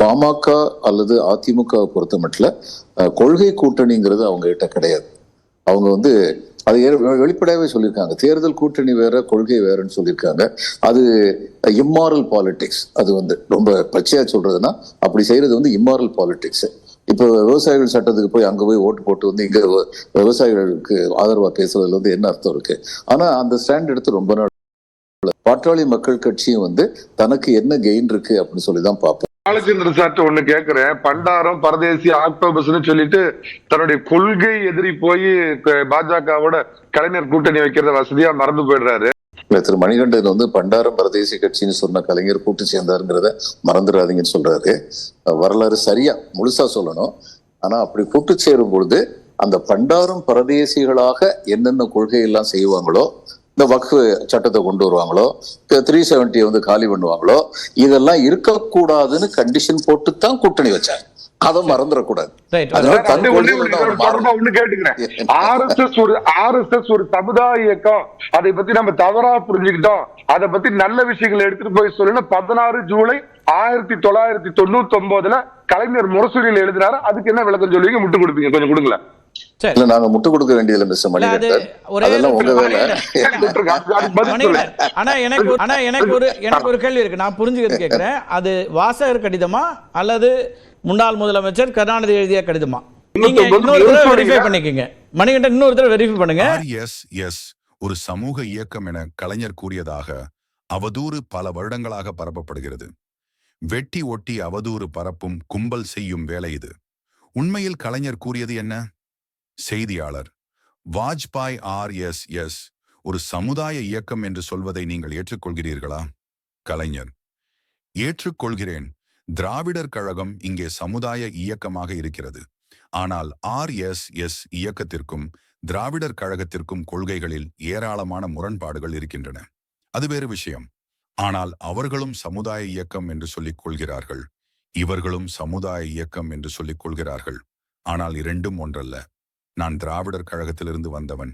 பாமக அல்லது அதிமுக பொறுத்த மட்டும் கொள்கை கூட்டணிங்கிறது அவங்க கிட்ட கிடையாது. அவங்க வந்து அது வெளிப்படையாகவே சொல்லியிருக்காங்க. தேர்தல் கூட்டணி வேற கொள்கை வேறன்னு சொல்லியிருக்காங்க. அது இம்மாரல் பாலிடிக்ஸ் அது வந்து ரொம்ப பச்சையா சொல்றதுன்னா அப்படி செய்யறது வந்து இம்மாரல் பாலிடிக்ஸ் இப்போ விவசாயிகள் சட்டத்துக்கு போய் அங்கே போய் ஓட்டு போட்டு வந்து இங்கே விவசாயிகளுக்கு ஆதரவாக பேசுறதுல வந்து என்ன அர்த்தம் இருக்கு? ஆனால் அந்த ஸ்டாண்ட் எடுத்து ரொம்ப நாள் பாட்டாளி மக்கள் கட்சியும் வந்து தனக்கு என்ன கெயின் இருக்கு அப்படின்னு சொல்லி தான் பார்ப்போம். பாலச்சந்திர சார்ட்ட ஒண்ணு கேக்குறேன். பண்டாரம் பரதேசி ஆக்டோபஸ்னு சொல்லிட்டு தன்னுடைய கொள்கை எதிரி போய் பாஜகவோட கலைஞர் கூட்டணி வைக்கிறத வசதியா மறந்து போயிடுறாரு. திரு மணிகண்டன் வந்து பண்டாரம் பரதேசி கட்சின்னு சொன்ன கலைஞர் கூட்டு சேர்ந்தாருங்கிறத மறந்துடாதீங்கன்னு சொல்றாரு. வரலாறு சரியா முழுசா சொல்லணும். ஆனா அப்படி கூட்டு சேரும் பொழுது அந்த பண்டாரம் பரதேசிகளாக என்னென்ன கொள்கை எல்லாம் செய்வாங்களோ இந்த வக்ஃபு சட்டத்தை கொண்டு வருவாங்களோ த்ரீ செவன்ட்டியை வந்து காலி பண்ணுவாங்களோ இதெல்லாம் இருக்கக்கூடாதுன்னு கண்டிஷன் போட்டு தான் கூட்டணி வச்சாங்க. அதை மறந்துடக்கூடாது. ஆர்எஸ்எஸ் ஒரு ஆர்எஸ்எஸ் ஒரு சமுதாய இயக்கம். அதை பத்தி நம்ம தவறா புரிஞ்சுக்கிட்டோம். அதை பத்தி நல்ல விஷயங்களை எடுத்துட்டு போய் சொல்லணும் பதினாறு ஜூலை ஆயிரத்தி தொள்ளாயிரத்தி தொண்ணூத்தி ஒன்பதுல கலைஞர் முரசொலியில் எழுதினாரு. அதுக்கு என்ன விளக்கம் சொல்லுவீங்க? முட்டு கொடுப்பீங்க. கொஞ்சம் கொடுங்களேன். இல்ல நாங்க முட்டு கொடுக்க இல்ல, அது மணிகண்டன். ஒரே அதெல்லாம் ஒரு உங்க வேலை. ஆனா எனக்கு ஆனா எனக்கு ஒரு எனக்கு ஒரு கேள்வி இருக்கு. நான் புரிஞ்சுக்கிறது கேட்கிறேன் அது வாசகர் கடிதமா அல்லது முன்னாள் முதலமைச்சர் கருணாநிதி எழுதிய கடிதமா? நீங்க இன்னொரு தடவை. வெரிஃபை பண்ணிக்கங்க. மணிகண்டன் இன்னொரு தடவை வெரிஃபை பண்ணுங்க. எஸ் எஸ் ஒரு சமூக இயக்கம் என கலைஞர் கூறியதாக அவதூறு பல வருடங்களாக பரப்பப்படுகிறது. வெட்டி ஒட்டி அவதூறு பரப்பும் கும்பல் செய்யும் வேலை இது. உண்மையில் கலைஞர் கூறியது என்ன? செய்தியாளர். வாஜ்பாய் ஆர் எஸ் எஸ் ஒரு சமுதாய இயக்கம் என்று சொல்வதை நீங்கள் ஏற்றுக்கொள்கிறீர்களா? கலைஞர். ஏற்றுக்கொள்கிறேன். திராவிடர் கழகம் இங்கே சமுதாய இயக்கமாக இருக்கிறது. ஆனால் ஆர் எஸ் எஸ் இயக்கத்திற்கும் திராவிடர் கழகத்திற்கும் கொள்கைகளில் ஏராளமான முரண்பாடுகள் இருக்கின்றன. அது வேறு விஷயம். ஆனால் அவர்களும் சமுதாய இயக்கம் என்று சொல்லிக் கொள்கிறார்கள். இவர்களும் சமுதாய இயக்கம் என்று சொல்லிக் கொள்கிறார்கள். ஆனால் இரண்டும் ஒன்றல்ல. நான் திராவிடர் கழகத்திலிருந்து வந்தவன்.